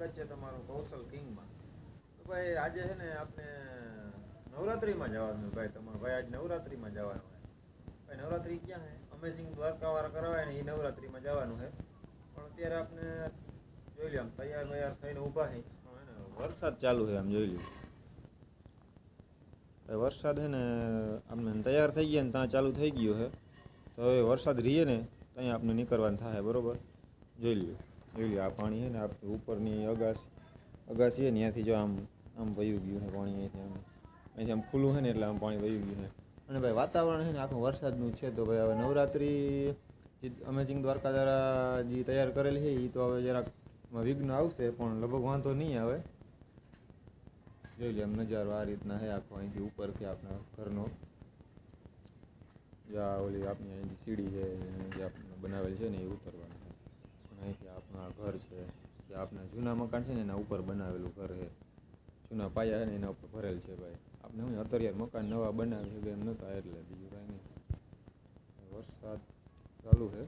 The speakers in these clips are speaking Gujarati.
સ્વાગત છે તમારું કૌશલ કિંગમાં. તો ભાઈ, આજે છે ને આપણે નવરાત્રિમાં જવાનું ભાઈ તમારે. ભાઈ, આજ નવરાત્રિમાં જવાનું હોય ભાઈ, નવરાત્રિ ક્યાં છે? અમેઝિંગ દ્વારકાવાળા કરાવાય ને એ નવરાત્રિમાં જવાનું છે. પણ અત્યારે આપણે જોઈ લઈએ આમ તૈયાર વૈયાર થઈને ઊભા છે. વરસાદ ચાલુ છે, આમ જોઈ લઈએ વરસાદ છે ને આપણે તૈયાર થઈ ગયા ને ત્યાં ચાલુ થઈ ગયો છે. તો હવે વરસાદ રહીએ ને ત્યાં આપણે નીકળવાનું થાય, બરોબર? જોઈ લ્યો. જોઈ લ્યો આ પાણી છે ને આપણે ઉપરની અગાસી અગાસી છે ને ત્યાંથી જો આમ આમ વયું ગયું છે પાણી અહીંથી આમ. અહીંથી આમ ખુલ્લું છે ને એટલે આમ પાણી વયું ગયું છે. અને ભાઈ વાતાવરણ છે ને આખું વરસાદનું છે તો ભાઈ હવે નવરાત્રિ જે અમેઝિંગ દ્વારકા દ્વારા જે તૈયાર કરેલી છે એ તો હવે જરાક વિઘ્ન આવશે, પણ લગભગ વાંધો નહીં આવે. જોઈ લે આમ નજારો આ રીતના છે આખો અહીંથી ઉપરથી આપણા ઘરનો. જ્યાં ઓલી આપણી અહીંથી સીડી છે, જે આપણે બનાવેલ છે ને એ ઉતરવાનું. અહીંથી આપણા ઘર છે જે આપણે જૂના મકાન છે ને એના ઉપર બનાવેલું ઘર છે. જૂના પાયા છે ને એના ઉપર ભરેલ છે ભાઈ. આપણે હું અત્યારે મકાન નવા બનાવી શકે એમ નહોતા એટલે બીજું કાંઈ નહીં. વરસાદ ચાલુ છે.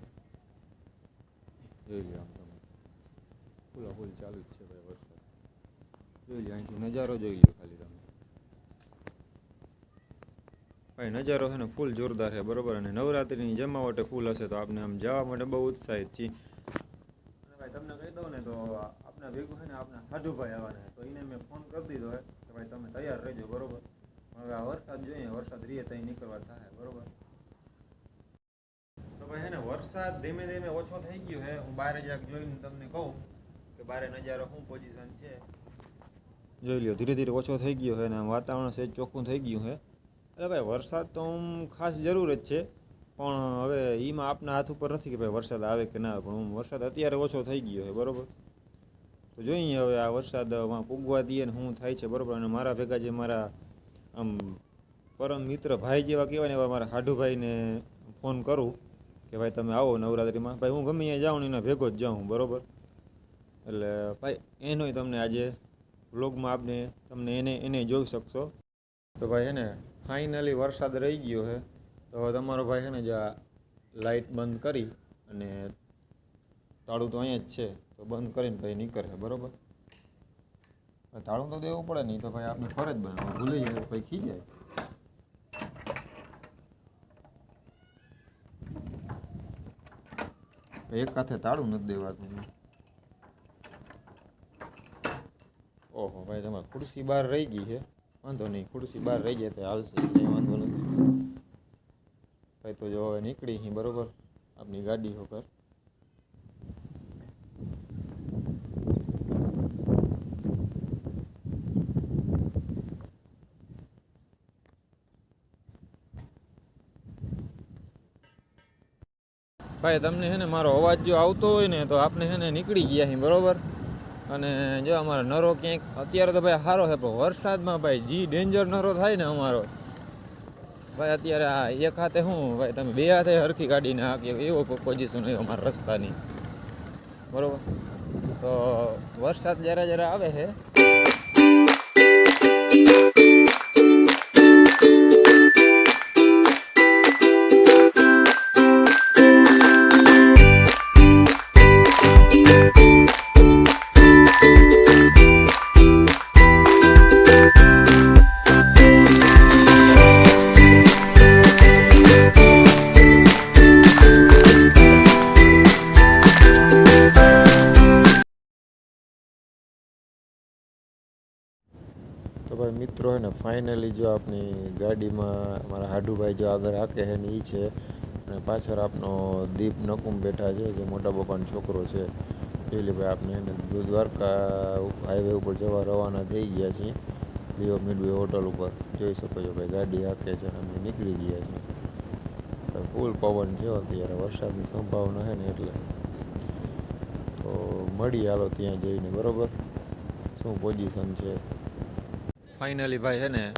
જોઈ લો આમ તમે. ફૂલા ફૂલ ચાલુ જ છે ભાઈ વરસાદ. જોઈ લો અહીંથી નજારો જોઈ લો ખાલી તમે. ભાઈ નજારો છે ને ફૂલ જોરદાર છે, બરોબર? અને નવરાત્રિની જમાવટે ફૂલ હશે તો આપણે આમ જવા માટે બહુ ઉત્સાહિત છીએ અને ભાઈ તમને કહી દઉં ને તો આપણા ભેગું છે ને સાધુભાઈ આવવાના તો એને મેં ફોન કરી દીધો હે કે ભાઈ તમે તૈયાર રહેજો, બરોબર? હવે આ વરસાદ જોઈએ, વરસાદ રીએ ત્યાં નીકળવા થાય, બરોબર? તો ભાઈ હે ને, વરસાદ ધીમે ધીમે ઓછો થઈ ગયો હે હું બારે જાક જોઈને તમને કહું કે બારે નજારો શું પોઝિશન છે? જોઈ લ્યો, ધીરે ધીરે ઓછો થઈ ગયો છે અને વાતાવરણ સહેજ ચોખ્ખું થઈ ગયું છે. એટલે ભાઈ, વરસાદ તો હું ખાસ જરૂર જ છે. પણ હવે એમાં આપના હાથ ઉપર નથી કે ભાઈ વરસાદ આવે કે ના પણ હું વરસાદ અત્યારે ઓછો થઈ ગયો છે, બરોબર? તો જોઈએ હવે આ વરસાદમાં પૂગવા દઈએ ને શું થાય છે બરોબર. અને મારા ભેગા જે મારા, આમ, પરમ મિત્ર ભાઈ જેવા કહેવાય ને એવા મારા હાઢુભાઈને ફોન કરું કે ભાઈ તમે આવો નવરાત્રિમાં. ભાઈ હું ગમે ત્યાં જાઉં ને એના ભેગો જ જાઉં, બરોબર. એટલે ભાઈ, એનોય તમને આજે વ્લોગમાં આપને તમને એને એને જોઈ શકશો. તો ભાઈ હે ને, ફાઇનલી વરસાદ રહી ગયો છે તો તમારો ભાઈ છે ને જે લાઇટ બંધ કરી અને તાળું તો અહીંયા જ છે. તો બંધ કરીને ભાઈ નીકળે, બરોબર? તાળું તો દેવું પડે નહીં તો ભાઈ આપણે ફરજ બને હવે ભૂલી જાય ભાઈ ખીજાય. એક હાથે તાળું નથી દેવાતું. ઓહો, ભાઈ, તમારે ખુરશી બહાર રહી ગઈ છે. વાંધો નહીં, ખુરશી બહાર રહી જાય તો હાલશે, કંઈ વાંધો નથી. ભાઈ, તો જો હવે નીકળી બરોબર? આપની ગાડી હોકર ભાઈ, તમને છે ને મારો અવાજ જો આવતો હોય ને તો આપણે છે ને નીકળી ગયા છીએ, બરાબર? અને જો અમારો નરો ક્યાંક, અત્યારે તો ભાઈ સારો છે, પણ વરસાદમાં ભાઈ જી ડેન્જર નરો થાય ને અમારો. ભાઈ, અત્યારે આ એક હાથે શું ભાઈ, તમે બે હાથે હરખી ગાડીને હાકી એવો પોઝિશન હોય અમારા રસ્તાની. બરાબર? તો વરસાદ જ્યારે જ્યારે આવે છે ભાઈ મિત્રો હે ને ફાઇનલી જો આપની ગાડીમાં મારા હાડુભાઈ જો આગળ હાકે છે ને એ છે. અને પાછળ આપનો દીપ નકુમ બેઠા છે, જે મોટા બાપાનો છોકરો છે. પેલી ભાઈ આપણે એને દ્વારકા હાઈવે ઉપર જવા રવાના થઈ ગયા છીએ. લિયો મિડવે હોટલ ઉપર. જોઈ શકો છો ભાઈ, ગાડી હાકે છે અને અમે નીકળી ગયા છીએ. ફૂલ પવન છે અત્યારે, વરસાદની સંભાવના છે ને એટલે. તો મળીએ હાલો ત્યાં જઈને, બરોબર? શું પોઝિશન છે? ફાઇનલી ભાઈ છે ને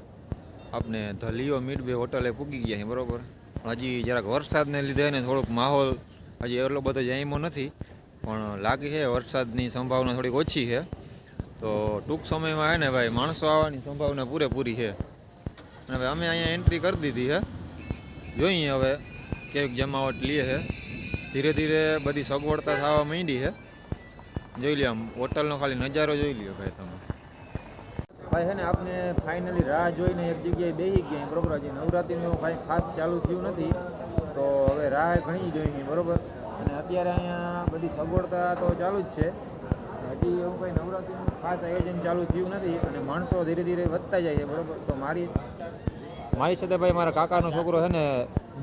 આપણે ધ લિયો મિડવે હોટલે પૂગી ગયા છે, બરાબર? હજી જરાક વરસાદને લીધે ને થોડોક માહોલ હજી એટલો બધો જામ્યો નથી, પણ લાગે છે વરસાદની સંભાવના થોડીક ઓછી છે. તો ટૂંક સમયમાં છે ને ભાઈ, માણસો આવવાની સંભાવના પૂરેપૂરી છે. અને ભાઈ, અમે અહીંયા એન્ટ્રી કરી દીધી છે. જોઈએ હવે કેવીક જમાવટ લે છે. ધીરે ધીરે બધી સગવડતા થવા માંડી છે. જોઈ લે આમ, હોટલનો ખાલી નજારો જોઈ લ્યો ભાઈ તમે. ભાઈ છે ને આપણે ફાઇનલી રાહ જોઈને એક જગ્યાએ બેસી ગયા બરોબર? નવરાત્રિનું ભાઈ ખાસ ચાલુ થયું નથી, તો હવે રાહ ઘણી જોઈ બરોબર? અને અત્યારે અહીંયા બધી સગવડતા તો ચાલુ જ છે. હજી એવું કંઈ નવરાત્રિનું ખાસ આયોજન ચાલુ થયું નથી, અને માણસો ધીરે ધીરે વધતા જાય છે, બરોબર? તો મારી મારી સાથે ભાઈ મારા કાકાનો છોકરો છે ને,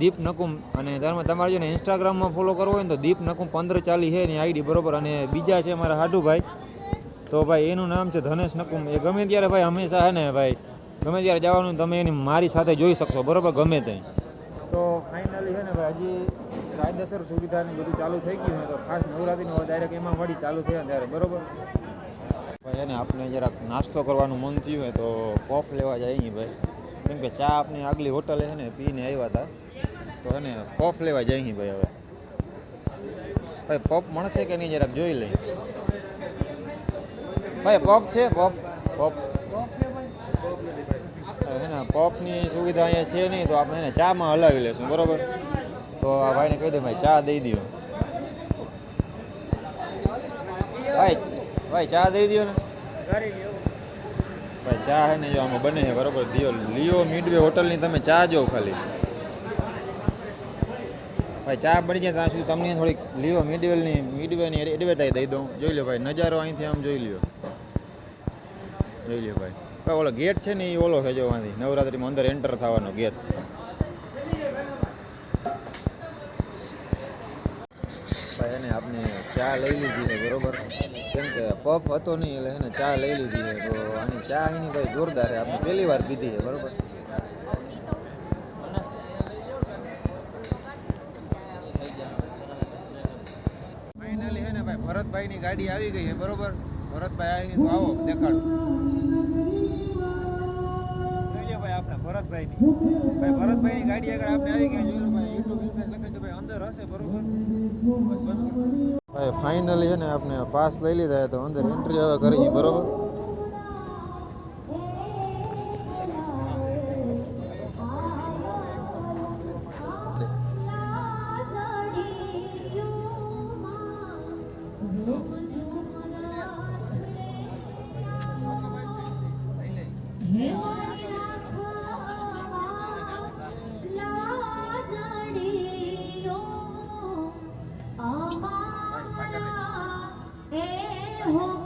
દીપ નકુમ, અને તમે તમારે જો ને ઇન્સ્ટાગ્રામમાં ફોલો કરવો હોય ને તો દીપ નકુમ પંદર ચાલી છે એની આઈડી, બરોબર? અને બીજા છે મારા હાડુભાઈ. તો ભાઈ, એનું નામ છે ધનેશ નકુમ. એ ગમે ત્યારે ભાઈ, હંમેશા હે ને ભાઈ, ગમે ત્યારે જવાનું તમે એની મારી સાથે જોઈ શકશો. બરોબર? ગમે ત્યાં. તો ફાઇનલી છે ને ભાઈ, હજી કાયદેસર સુવિધાની બધું ચાલુ થઈ ગયું ને તો ખાસ નવરાત્રિનું ડાયરેક્ટ એમાં મળી ચાલુ થયા ત્યારે. બરોબર? ભાઈ એને આપણે જરાક નાસ્તો કરવાનું મન થયું હોય તો કોફ લેવા જાય અહીં ભાઈ. કેમ કે ચા આપની આગલી હોટલે છે ને પીને આવ્યા હતા. તો છે ને પોપ લેવા જાય અહીં ભાઈ હવે. ભાઈ, પોપ મળશે કે નહીં જરાક જોઈ લઈ ભાઈ પોપ છે પોપ પોપ હે ને પોપની સુવિધા અહીંયા છે નહીં, તો આપણે એને ચામાં હલાવી લેશું, બરોબર? તો આ ભાઈને કહી દે, ભાઈ, ચા દઈ દો ભાઈ ભાઈ, ચા દઈ દો ને. ભાઈ, ચા હે ને જો આમાં બને છે, બરોબર? દિયો, લિયો મિડવે હોટલની, તમે ચા જો ખાલી. ભાઈ, ચા બની જાય ત્યાં સુધી તમને થોડીક લિયો મિડવેલની મિડવેની એડવર્ટાઈઝ દઈ દઉં. જોઈ લો ભાઈ, નજારો અહીંથી આમ જોઈ લ્યો. જોઈ લ્યો ભાઈ. ઓલો ગેટ છે ને એ ઓલો છે જો અહીંથી નવરાત્રીમાં અંદર એન્ટર થવાનો ગેટ. એને આપણે ચા લઈ લીધી છે, બરોબર? કેમ કે પફ હતો નહીં, એટલે એને ચા લઈ લીધી છે. તો આની ચા એની ભાઈ, જોરદાર આપણે પહેલી વાર પીધી છે, બરોબર? ફાઇનલી હે ને ભાઈ, ભરતભાઈની ગાડી આવી ગઈ છે, બરોબર? ભરતભાઈ આવી તો આવો, દેખાડો. ભરતભાઈની. ભાઈ ભરતભાઈની ગાડી આગળ આપણે આવી ગયા જોયું ભાઈ યુટ્યુબ ઇન્ફ્લુએન્સ લખી તો ભાઈ અંદર હશે બરોબર. ભાઈ ફાઇનલી છે ને આપણે પાસ લઈ લીધા તો અંદર એન્ટ્રી હવે કરી બરોબર? હે હો